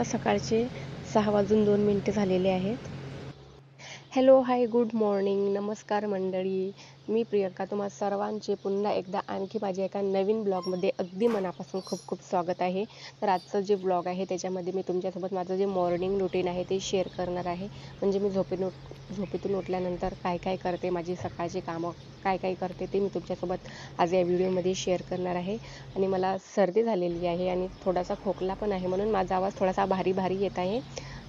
आता सकाळचे सहा वाजून दोन मिनटे झालेले आहेत. हॅलो हाय गुड मॉर्निंग नमस्कार मंडळी. मी प्रियंका तुम्हा सर्वांचे पुन्हा एकदा आणखी माझ्या एका नवीन ब्लॉगमध्ये अगदी मनापासून खूप खूप स्वागत आहे. तर आजचं जे ब्लॉग आहे त्याच्यामध्ये मी तुमच्यासोबत माझं जे मॉर्निंग रुटीन आहे ते शेअर करणार आहे. म्हणजे मी झोपेतून उठ झोपेतून उठल्यानंतर काय काय करते माझी सकाळची कामं काय काय करते ते मी तुमच्यासोबत आज या व्हिडिओमध्ये शेअर करणार आहे. आणि मला सर्दी झालेली आहे आणि थोडासा खोकला पण आहे म्हणून माझा आवाज थोडासा भारी भारी येत आहे.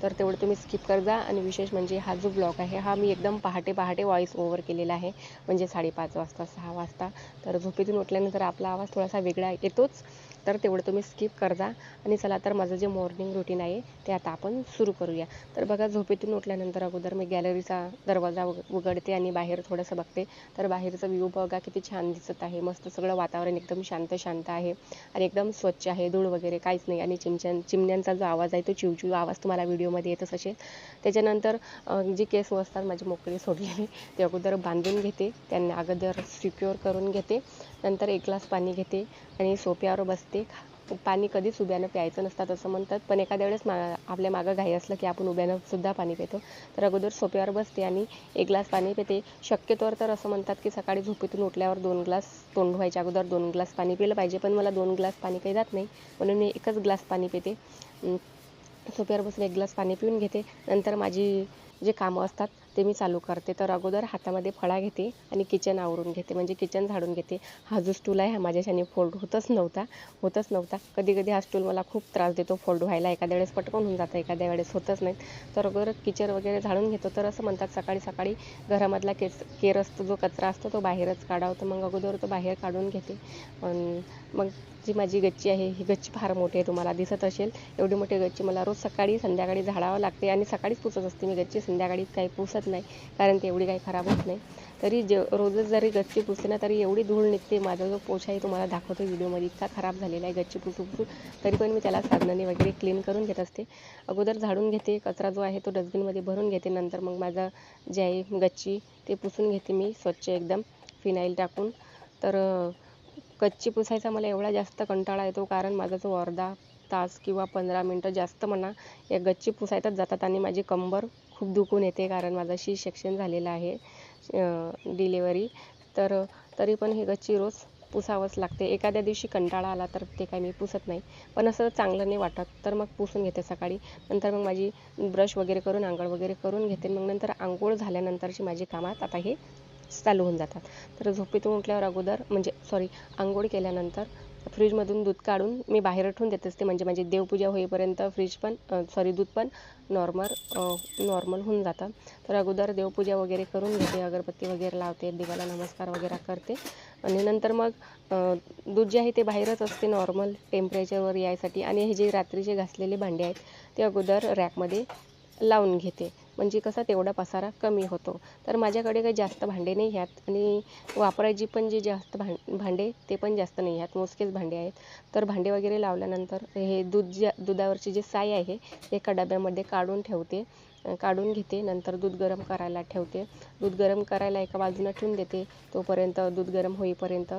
तर तेवढं तुम्ही स्किप कर जा. आणि विशेष म्हणजे हा जो ब्लॉग आहे हा मी एकदम पहाटे पहाटे वॉईस ओव्हर केलेला आहे. म्हणजे साडेपाच वाजता सहा वाजता. तर झोपेतून उठल्यानंतर आपला आवाज थोडासा वेगळा येतोच. तर तेवढं तुम्ही स्किप कर जा. आणि चला तर माझं जे मॉर्निंग रुटीन आहे ते आता आपण सुरू करूया. तर बघा झोपेतून उठल्यानंतर अगोदर मी गॅलरीचा दरवाजा उघडते आणि बाहेर थोडंसं बघते. तर बाहेरचा व्ह्यू बघा किती छान दिसत आहे. मस्त सगळं वातावरण एकदम शांत शांत आहे. आणि एकदम स्वच्छ आहे. धूळ वगैरे काहीच नाही. आणि चिमच्यां चिमण्यांचा जो आवाज आहे तो चिवचिव आवाज तुम्हाला व्हिडिओमध्ये येतच असेल. त्याच्यानंतर जे जी केस असतात माझी मोकळी सोडलेली ते अगोदर बांधून घेते. त्यांना अगोदर सिक्युअर करून घेते. नंतर एक ग्लास पाणी घेते. आणि सोप्यावर बसते. पाणी कधीच उभ्यानं प्यायचं नसतात असं म्हणतात. पण एखाद्या वेळेस मा आपल्या मागं घाई असलं की आपण उभ्यानं सुद्धा पाणी पितो. तर अगोदर सोप्यावर बसते आणि एक ग्लास पाणी पिते. शक्यतोवर तर असं म्हणतात की सकाळी झोपेतून उठल्यावर दोन ग्लास तोंड व्हायच्या अगोदर दोन ग्लास पाणी पिलं पाहिजे. पण मला दोन ग्लास पाणी काही जात नाही. म्हणून मी एकच ग्लास पाणी पिते. सोप्यावर बसून एक ग्लास पाणी पिऊन घेते. नंतर माझी जे कामं असतात ते मी चालू करते. तर अगोदर हातामध्ये फळा घेते आणि किचन आवरून घेते. म्हणजे किचन झाडून घेते. हा जो स्टूल आहे हा माझ्याशाने फोल्ड होतच नव्हता. होतच नव्हता. कधी कधी हा स्टूल मला खूप त्रास देतो फोल्ड व्हायला. एखाद्या वेळेस पटकन होऊन जातं. एखाद्या वेळेस होतच नाही तर अगोदर किचन वगैरे झाडून घेतो. तर असं म्हणतात सकाळी सकाळी घरामधला केस केर असतो जो कचरा असतो तो बाहेरच काढावं. तर मग अगोदर तो बाहेर काढून घेते. मग जी माझी गच्ची आहे ही गच्ची फार मोठी आहे. तुम्हाला दिसत असेल. एवढी मोठी गच्ची मला रोज सकाळी संध्याकाळी झाडावं लागते. आणि सकाळीच पुसत असते मी गच्ची. संध्याकाळी काही पुसत नाही कारण ती एवढी काही खराब होत नाही. तरी जे रोजच जरी गच्ची पुसते ना तरी एवढी धूळ निघते. माझा जो पोछा आहे तुम्हाला दाखवतो व्हिडिओमध्ये. इतका खराब झालेला आहे गच्ची पुसू पुसू तरी पण मी त्याला साबणाने वगैरे क्लीन करून घेत असते. अगोदर झाडून घेते कचरा जो आहे तो डस्टबिनमध्ये भरून घेते. नंतर मग माझं जे आहे गच्ची ते पुसून घेते मी स्वच्छ एकदम फिनाईल टाकून. तर गच्ची पुसायचा मला एवढा जास्त कंटाळा येतो कारण माझा जो अर्धा तास किंवा पंधरा मिनटं जास्त म्हणा या गच्ची पुसायतच जातात आणि माझी कंबर खूप दुखून येते कारण माझं शी सेक्शन झालेलं आहे डिलेवरी तर तरी पण हे गच्ची रोज पुसावंच लागते. एखाद्या दिवशी कंटाळा आला तर ते काय मी पुसत नाही. पण असं चांगलं नाही वाटत. तर मग पुसून घेते सकाळी. नंतर मग माझी ब्रश वगैरे करून आंघोळ वगैरे करून घेते. मग नंतर आंघोळ झाल्यानंतरची माझी कामात आता हे चालू होऊन जातात. तर झोपेतून उठल्यावर अगोदर म्हणजे सॉरी आंघोळ केल्यानंतर फ्रीजमधून दूध काढून मी बाहेर ठेवून देत असते म्हणजे माझी देवपूजा होईपर्यंत फ्रीज पण सॉरी दूध पण नॉर्मल नॉर्मल होऊन जातं. तर अगोदर देवपूजा वगैरे करून घेते अगरबत्ती वगैरे लावते देवाला नमस्कार वगैरे करते. आणि नंतर मग दूध जे आहे ते बाहेरच असते नॉर्मल टेम्परेचरवर यायसाठी. आणि हे जे रात्रीचे घासलेले भांडे आहेत ते अगोदर रॅकमध्ये लावून घेते. म्हणजे कसा तेवढा पसारा कमी होतो. तर माझ्याकडे काही जास्त भांडे नाही आहेत आणि वापरायची पण जे जास्त भां भांडे ते पण जास्त नाही आहेत. मोजकेच भांडे आहेत. तर भांडे वगैरे लावल्यानंतर हे दूध ज्या दुधावरची जी साय आहे एका डब्यामध्ये काढून ठेवते. काढून घेते. नंतर दूध गरम करायला ठेवते. दूध गरम करायला एका बाजूला ठेवून देते. तोपर्यंत दूध गरम होईपर्यंत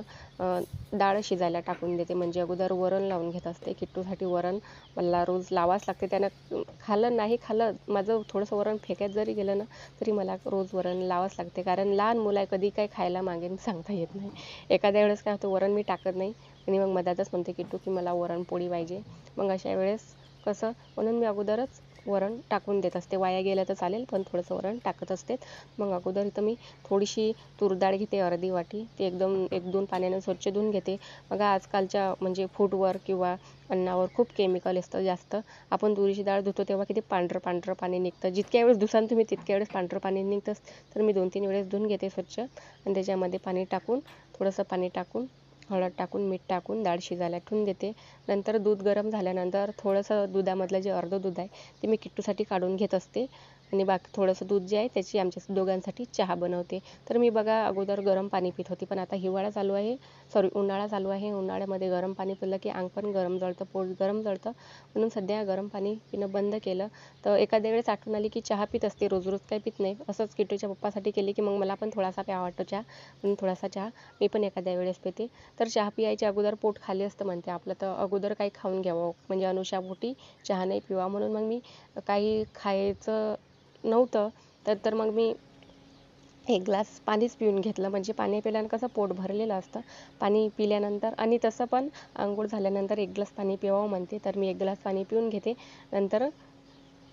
डाळ शिजायला टाकून देते. म्हणजे अगोदर वरण लावून घेत असते. किट्टूसाठी वरण मला रोज लावाच लागते. त्यानं खाल्लं नाही खाल्लं माझं थोडंसं वरण फेक्यात जरी गेलं ना तरी मला रोज वरण लावाच लागते. कारण लहान मुलं आहे कधी काय खायला मागेन सांगता येत नाही. एखाद्या वेळेस काय होतं वरण मी टाकत नाही. आणि मग मधातच म्हणते किट्टू की मला वरण पोळी पाहिजे. मग अशा वेळेस कसं म्हणून मी अगोदरच वरण टाकून देत असते. वाया गेलं तर चालेल पण थोडंसं वरण टाकत असते. मग अगोदर इथं मी थोडीशी तूर डाळ घेते अर्धी वाटी. ती एकदम एक दोन पाण्यानं स्वच्छ धुवून घेते. मग आजकालच्या म्हणजे फूडवर किंवा अन्नावर खूप केमिकल असतं जास्त. आपण तुरीची डाळ धुतो तेव्हा किती पांढरं पांढरं पाणी निघतं. जितक्या वेळेस धुसान तुम्ही तितक्या वेळेस पांढरं पाणी निघतंच. तर मी दोन तीन वेळेस धुवून घेते स्वच्छ. आणि त्याच्यामध्ये पाणी टाकून थोडंसं पाणी टाकून हळद टाकून मीठ टाकून डाळ शिजायला ठेवून देते. नंतर दूध गरम झाल्यानंतर थोडंसं दुधामधलं जे अर्धं दूध आहे ते मी किट्टूसाठी काढून घेत असते. आणि बाकी थोडंसं दूध जे आहे त्याची आमच्या दोघांसाठी चहा बनवते. तर मी बघा अगोदर गरम पाणी पित होती पण आता हिवाळा चालू आहे. सॉरी उन्हाळा चालू आहे. उन्हाळ्यामध्ये गरम पाणी पिलं की अंग पण गरम जळतं पोट गरम जळतं. म्हणून सध्या गरम पाणी पिणं बंद केलं. तर एखाद्या वेळेस आठवण आली की चहा पित असते. रोज रोज काही पित नाही. असंच किटूच्या पप्पासाठी केली की मग मला पण थोडासा प्या वाटतो चहा. म्हणून थोडासा चहा मी पण एखाद्या वेळेस पिते. तर चहा पियायच्या अगोदर पोट खाली असतं म्हणते आपलं. तर अगोदर काही खाऊन घ्यावं. म्हणजे अनुशापोटी चहा नाही पिवा. म्हणून मग मी काही खायचं नव्हतं तर तर मग मी एक ग्लास पाणीच पिऊन घेतलं. म्हणजे पाणी पिल्यानं कसं पोट भरलेलं असतं. पाणी पिल्यानंतर आणि तसं पण आंघोळ झाल्यानंतर एक ग्लास पाणी प्यावं म्हणते. तर मी एक ग्लास पाणी पिऊन घेते. नंतर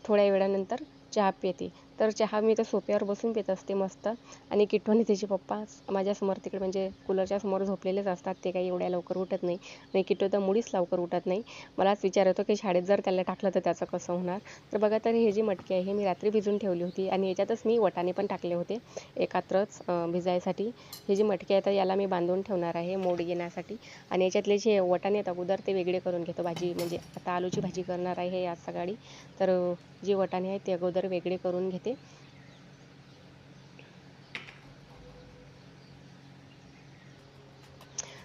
थोड्या वेळानंतर चहा पिते. तर चहा मी तर सोप्यावर बसून पित असते मस्त. आणि किट्टू आणि त्याचे पप्पा माझ्यासमोर तिकडे म्हणजे कूलरच्या समोर झोपलेलेच असतात. ते काही एवढ्या लवकर उठत नाही. आणि किट्टू तर मुळीच लवकर उठत नाही. मलाच विचार येतो की शाळेत जर त्याला टाकलं तर त्याचं कसं होणार? तर बघा तर हे जी मटकी आहे हे मी रात्री भिजून ठेवली होती. आणि याच्यातच मी वटाने पण टाकले होते. एकात्रच भिजायसाठी. हे जी मटकी आहे तर याला मी बांधून ठेवणार आहे मोड येण्यासाठी. आणि याच्यातले जे वटाणे आहेत अगोदर ते वेगळे करून घेतो. भाजी म्हणजे आता आलूची भाजी करणार आहे आज सकाळी. तर जे वटाणे आहेत ते अगोदर वेगळे करून घेते.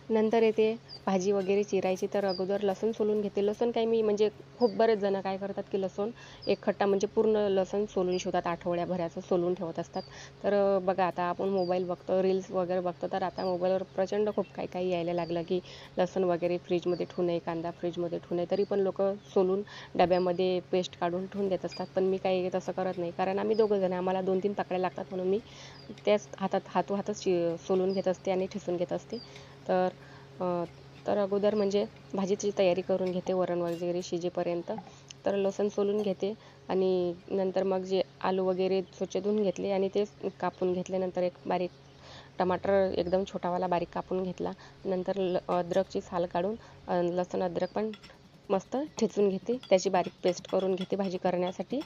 नंतर येते भाजी वगैरे चिरायची तर अगोदर लसूण सोलून घेते. लसूण काय मी म्हणजे खूप बरेच जण काय करतात की लसूण एक खट्टा म्हणजे पूर्ण लसूण सोलून ठेवतात आठवड्याभराचं सोलून ठेवत असतात. तर बघा आता आपण मोबाईल बघतो रील्स वगैरे बघतो तर आता मोबाईलवर प्रचंड खूप काही काही यायला लागलं की लसूण वगैरे फ्रीजमध्ये ठेवू नये कांदा फ्रीजमध्ये ठेवू नये तरी पण लोक सोलून डब्यामध्ये पेस्ट काढून ठेवून देत असतात. पण मी काही तसं करत नाही कारण आम्ही दोघं जण आम्हाला दोन तीन पाकळ्या लागतात म्हणून मी त्याच हातात हातोहातच सोलून घेत असते आणि ठिसून घेत असते. तर तर अगोदर म्हणजे भाजीची तयारी करून घेते वरण वगैरे शिजेपर्यंत. तर लसूण सोलून घेते आणि नंतर मग जे आलू वगैरे स्वच्छ धुवून घेतले आणि ते कापून घेतले. नंतर एक बारीक टमाटर एकदम छोटावाला बारीक कापून घेतला. नंतर ल अद्रकची साल काढून लसूण अद्रक पण मस्त ठेचून घेते. त्याची बारीक पेस्ट करून घेते भाजी करण्यासाठी.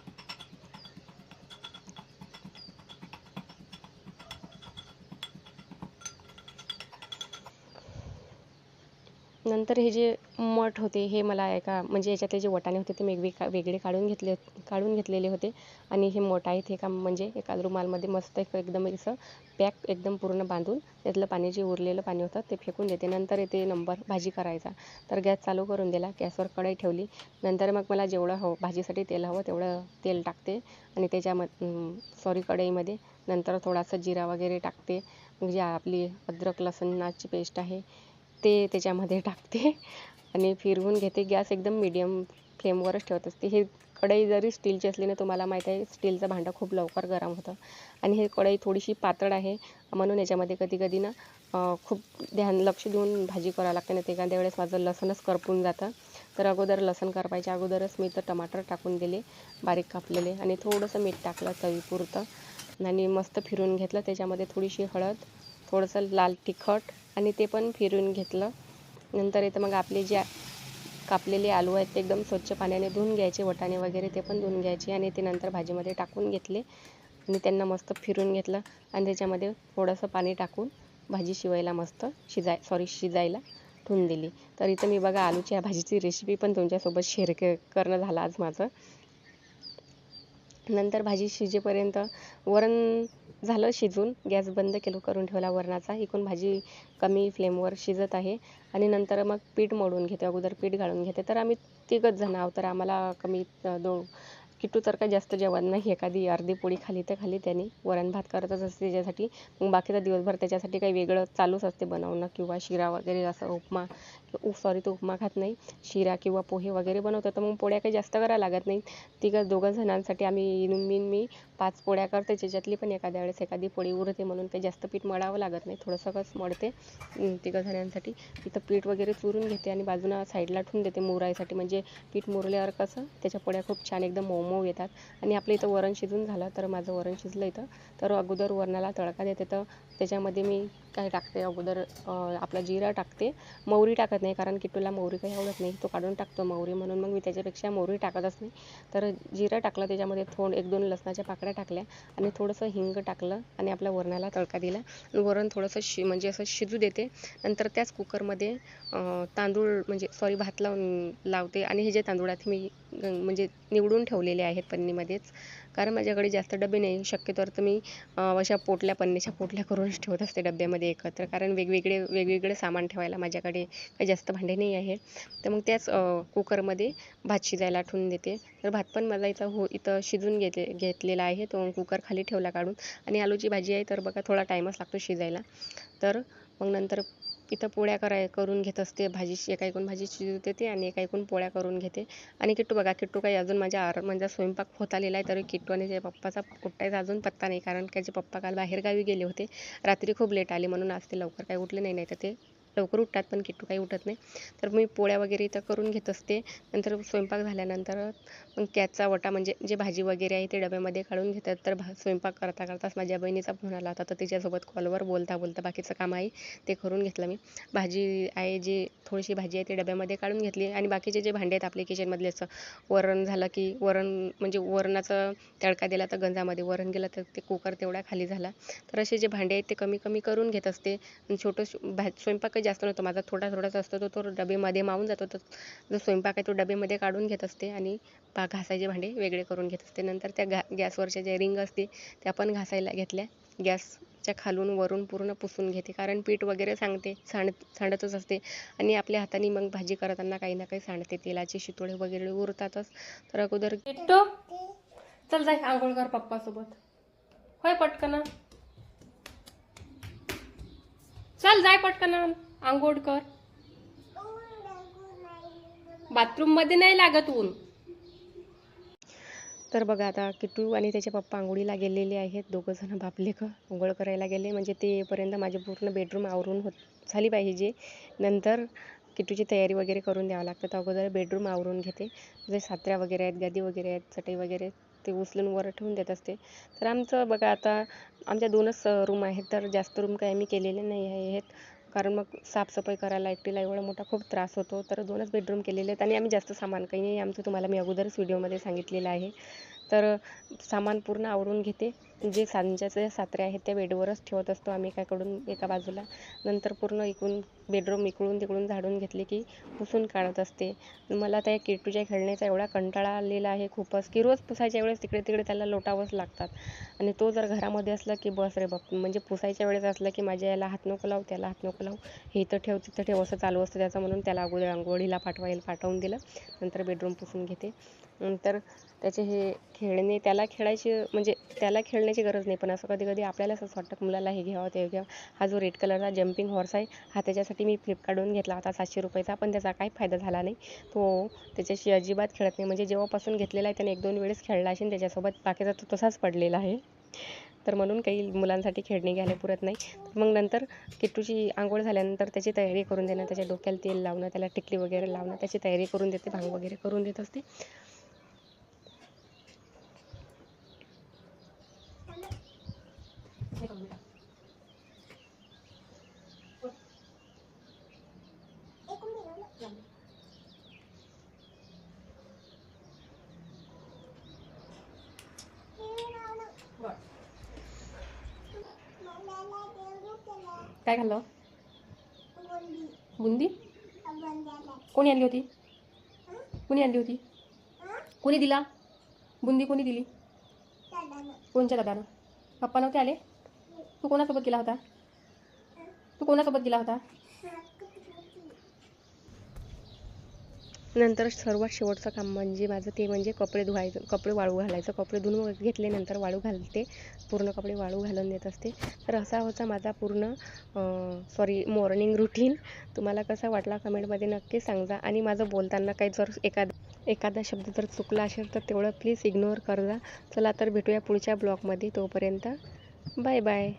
नंतर हे जे मठ होते हे मला एका म्हणजे याच्यातले जे वटाणे होते ते मी वेगळे वेगळे काढून घेतले काढून घेतलेले होते. आणि हे मठ आहेत हे का म्हणजे एका रुमालमध्ये मस्त एक एकदम असं पॅक एकदम पूर्ण बांधून त्यातलं पाणी जे उरलेलं पाणी होतं ते फेकून देते. नंतर येते नंबर भाजी करायचा. तर गॅस चालू करून दिला गॅसवर कढई ठेवली. नंतर मग मला जेवढं हवं भाजीसाठी तेल हवं तेवढं तेल टाकते. आणि त्याच्याम सॉरी कढईमध्ये नंतर थोडासा जिरा वगैरे टाकते. म्हणजे आपली अद्रक लसणाची पेस्ट आहे. ते त्याच्यामध्ये टाकते. आणि फिरवून घेते. गॅस एकदम मीडियम फ्लेमवरच ठेवत असते. हे कढई जरी स्टीलची असली ना तुम्हाला माहीत आहे स्टीलचं भांडं खूप लवकर गरम होतं. आणि हे कढई थोडीशी पातळ आहे. म्हणून याच्यामध्ये कधी कधी ना खूप ध्यान लक्ष देऊन भाजी करावं लागते. ना ते एखाद्या वेळेस माझं लसणच करपून जातं. तर अगोदर लसण करपायच्या अगोदरच मी तर टमाटर टाकून दिले बारीक कापलेले. आणि थोडंसं मीठ टाकलं चवीपुरतं आणि मस्त फिरून घेतलं. त्याच्यामध्ये थोडीशी हळद थोडंसं लाल तिखट आणि ते पण फिरून घेतलं. नंतर येतं मग आपले जे कापलेले आलू आहेत ते एकदम स्वच्छ पाण्याने धुवून घ्यायचे वटाणे वगैरे ते पण धुवून घ्यायचे आणि ते नंतर भाजीमध्ये टाकून घेतले. आणि त्यांना मस्त फिरून घेतलं आणि त्याच्यामध्ये थोडंसं पाणी टाकून भाजी शिवायला मस्त शिजाय सॉरी शिजायला ठेवून दिली. तर इथं मी बघा आलूच्या भाजीची रेसिपी पण तुमच्यासोबत शेअर के करणं झालं आज माझं. नंतर भाजी शिजेपर्यंत वरण झालं शिजून. गॅस बंद केलो करून ठेवला वरणाचा. इकून भाजी कमी फ्लेमवर शिजत आहे. आणि नंतर मग पीठ मळून घेते. अगोदर पीठ घालून घेते. तर आम्ही तिघंच जण आहोत. तर आम्हाला कमी दो किट्टू तर काय जास्त जेवण नाही. एखादी अर्धी पोळी खाली तर खाली त्याने. वरण भात करतच असते त्याच्यासाठी. मग बाकीचा दिवसभर त्याच्यासाठी काही वेगळं चालूच असते. बनवणं किंवा शिरा वगैरे असं उपमा सॉरी तो उपमा खात नाही. शिरा किंवा पोहे वगैरे बनवतो तर मग पोळ्या काही जास्त करायला लागत नाही तिघं दोघं जणांसाठी आम्ही मी मी पाच पोळ्या करते. त्याच्यातली पण एखाद्या वेळेस एखादी पोळी उरते म्हणून काही जास्त पीठ मळावं लागत नाही. थोडंसं कसं मळते तिघं जणांसाठी. तिथं पीठ वगैरे चुरून घेते आणि बाजूनं साईडला ठेवून देते मुरायसाठी म्हणजे पीठ मुरल्यावर कसं त्याच्या पोळ्या खूप छान एकदम मऊ मऊ येतात. आणि आपलं इथं वरण शिजून झालं तर माझं वरण शिजलं इथं. तर अगोदर वरणाला तडका देते. तर त्याच्यामध्ये मी काय टाकते अगोदर आपला जिरा टाकते. मोहरी टाकत नाही कारण किट्टूला मोहरी काही आवडत नाही तो काढून टाकतो मोहरी म्हणून. मग मी त्याच्यापेक्षा मोहरी टाकतच नाही. तर जिरं टाकलं त्याच्यामध्ये थोड एक दोन लसणाच्या पाकळ्या टाकल्या आणि थोडंसं हिंग टाकलं आणि आपल्या वरणाला तडका दिला. वरण थोडंसं शि म्हणजे असं शिजू देते. नंतर त्याच कुकरमध्ये तांदूळ म्हणजे सॉरी भात लावून लावते. आणि हे जे तांदूळ आहेत मी म्हणजे निवडून ठेवलेले आहेत पन्नीमध्येच कारण माझ्याकडे जास्त डबे नाही. शक्यतोवर तर मी अशा पोटल्या पन्नीच्या पोटल्या करूनच ठेवत असते डब्यामध्ये एकत्र. कारण वेगवेगळे वेगवेगळे सामान ठेवायला माझ्याकडे काही जास्त भांडे नाही आहे तर मग त्याच कुकरमध्ये भात शिजायला ठेवून देते. तर भात पण माझा इथं हो इथं शिजून घेते घेतलेला आहे. तो कुकर खाली ठेवला काढून. आणि आलूची भाजी आहे तर बघा थोडा टाईमच लागतो शिजायला. तर मग नंतर इथं पोळ्या कराय करून घेत असते. भाजी एका एकून भाजी शिजू देते आणि एका एकून पोळ्या करून घेते. आणि किट्टू बघा किट्टू काही अजून माझ्या आर माझा स्वयंपाक होत आलेला आहे तरी किट्टू आणि त्याच्या पप्पाचा कुठलाच अजून पत्ता नाही कारण त्याचे पप्पा काल बाहेरगावी गेले होते. रात्री खूप लेट आले म्हणून आज ते लवकर काही उठले नाही नाही तर ते लवकर उठतात पण किट्टू काही उठत नाही. तर मी पोळ्या वगैरे इथं करून घेत असते. नंतर स्वयंपाक झाल्यानंतर मग कॅचचा वटा म्हणजे जे भाजी वगैरे आहे ते डब्यामध्ये काढून घेतात. तर भा स्वयंपाक करता करताच माझ्या बहिणीचा फोन आला होता. तर तिच्यासोबत कॉलवर बोलता बोलता बाकीचं काम आहे ते करून घेतलं मी. भाजी आहे जी थोडीशी भाजी आहे ती डब्यामध्ये काढून घेतली. आणि बाकीचे जे भांडे आहेत आपले किचनमधले असं वरण झालं की वरण म्हणजे वरणाचं तडका दिला तर गंजामध्ये वरण गेलं तर ते कुकर तेवढा खाली झाला. तर असे जे भांडे आहेत ते कमी कमी करून घेत असते. आणि छोटं भा स्वयंपाक जास्त नव्हतं. माझा थोडा थोडाच असतो तो तो डबेमध्ये मावून जातो. तर जो स्वयंपाक आहे तो डबेमध्ये काढून घेत असते आणि पा घासायचे भांडे वेगळे करून घेत असते. नंतर त्या घा गॅसवरच्या ज्या रिंग असते त्या पण घासायला घेतल्या. गॅसच्या खालून वरून पूर्ण पुसून घेते. कारण पीठ वगैरे सांगते सांड सांडतच असते. आणि आपल्या हाताने मग भाजी करताना काही ना काही सांडते. तेलाचे शितोळे वगैरे उरतातच. तर अगोदर चल जाय आंघोळ कर पप्पासोबत. होय पटकन. चल जाय पटकन. आंघोळ कर. बाथरूममध्ये नाही लागत ऊन. तर बघा आता किट्टू आणि त्याचे पप्पा आंघोळीला गेलेले आहेत. दोघं जण बापले का आंघोळ करायला गेले. म्हणजे तेपर्यंत माझे पूर्ण बेडरूम आवरून होत झाली पाहिजे. नंतर किट्टूची तयारी वगैरे करून द्यावं लागतं. तर अगोदर बेडरूम आवरून घेते. जे सात्र्या वगैरे आहेत गादी वगैरे आहेत चटई वगैरे ते उचलून वर ठेवून देत असते. तर आमचं बघा आता आमच्या दोनच रूम आहेत. तर जास्त रूम काही आम्ही केलेले नाही आहेत. कारण मग साफसफाई करायला एकटीला एवढा मोठा खूप त्रास होतो. तर दोनच बेडरूम केलेले आहेत आणि आम्ही जास्त सामान काही नाही. आमचं तुम्हाला मी अगोदरच व्हिडिओमध्ये सांगितलेलं आहे. तर सामान पूर्ण आवरून घेते. जे सांज्याचे सात्रे आहेत त्या बेडवरच ठेवत असतो आम्ही एकाकडून एका बाजूला. नंतर पूर्ण इकडून बेडरूम इकडून तिकडून झाडून घेतले की पुसून काढत असते. मला त्या किट्टूच्या खेळण्याचा एवढा कंटाळा आलेला आहे खूपच की रोज पुसायच्या वेळेस तिकडे तिकडे त्याला लोटावंच लागतात. आणि तो जर घरामध्ये असला की बस रे बाप म्हणजे पुसायच्या वेळेस असलं की माझ्या याला हात नको लावू त्याला हात नको लावू हे इथं ठेव तिथं ठेव असं चालू असतं त्याचं म्हणून त्याला अगोदर अंघोळीला पाठवायला पाठवून दिलं. नंतर बेडरूम पुसून घेते. नंतर त्याचे हे खेळणे त्याला खेळायचे म्हणजे त्याला खेळ खेळण्याची गरज नाही. पण असं कधी कधी आपल्यालाच असं वाटतं की मुलाला हे घ्यावं ते घ्यावं. हा जो रेड कलरचा जम्पिंग हॉर्स आहे हा त्याच्यासाठी मी फ्लिपकार्टवरून घेतला होता सातशे रुपयाचा पण त्याचा काही फायदा झाला नाही. तो त्याच्याशी अजिबात खेळत नाही. म्हणजे जेव्हापासून घेतलेला आहे त्याने एक दोन वेळेस खेळला असेल त्याच्यासोबत बाकीचा तो तसाच पडलेला आहे. तर म्हणून काही मुलांसाठी खेळणी घ्यायला पुरत नाही. तर मग नंतर किट्टूची आंघोळ झाल्यानंतर त्याची तयारी करून देणं त्याच्या डोक्याला तेल लावणं त्याला टिकली वगैरे लावणं त्याची तयारी करून देते भांग वगैरे करून देत असते. काय खाल्लं? बुंदी. कोणी आणली होती? कोणी आणली होती? कोणी दिला? बुंदी कोणी दिली? कोणच्या दादानं? पप्पा नव्हते आले? तू कोणासोबत गेला होता? तू कोणासोबत गेला होता? नंतर सर्वात शेवटचं काम म्हणजे माझं ते म्हणजे कपडे धुवायचं कपडे वाळू घालायचं. कपडे धुवून घेतले नंतर वाळू घालते. पूर्ण कपडे वाळू घालून देत असते. तर असा होता माझा पूर्ण सॉरी मॉर्निंग रुटीन तुम्हाला कसा वाटला कमेंटमध्ये नक्की सांगा. आणि माझं बोलताना काही जर एखादा एखादा शब्द जर चुकला असेल तर तेवढं प्लीज इग्नोर कर जा चला तर भेटूया पुढच्या ब्लॉगमध्ये. तोपर्यंत बाय बाय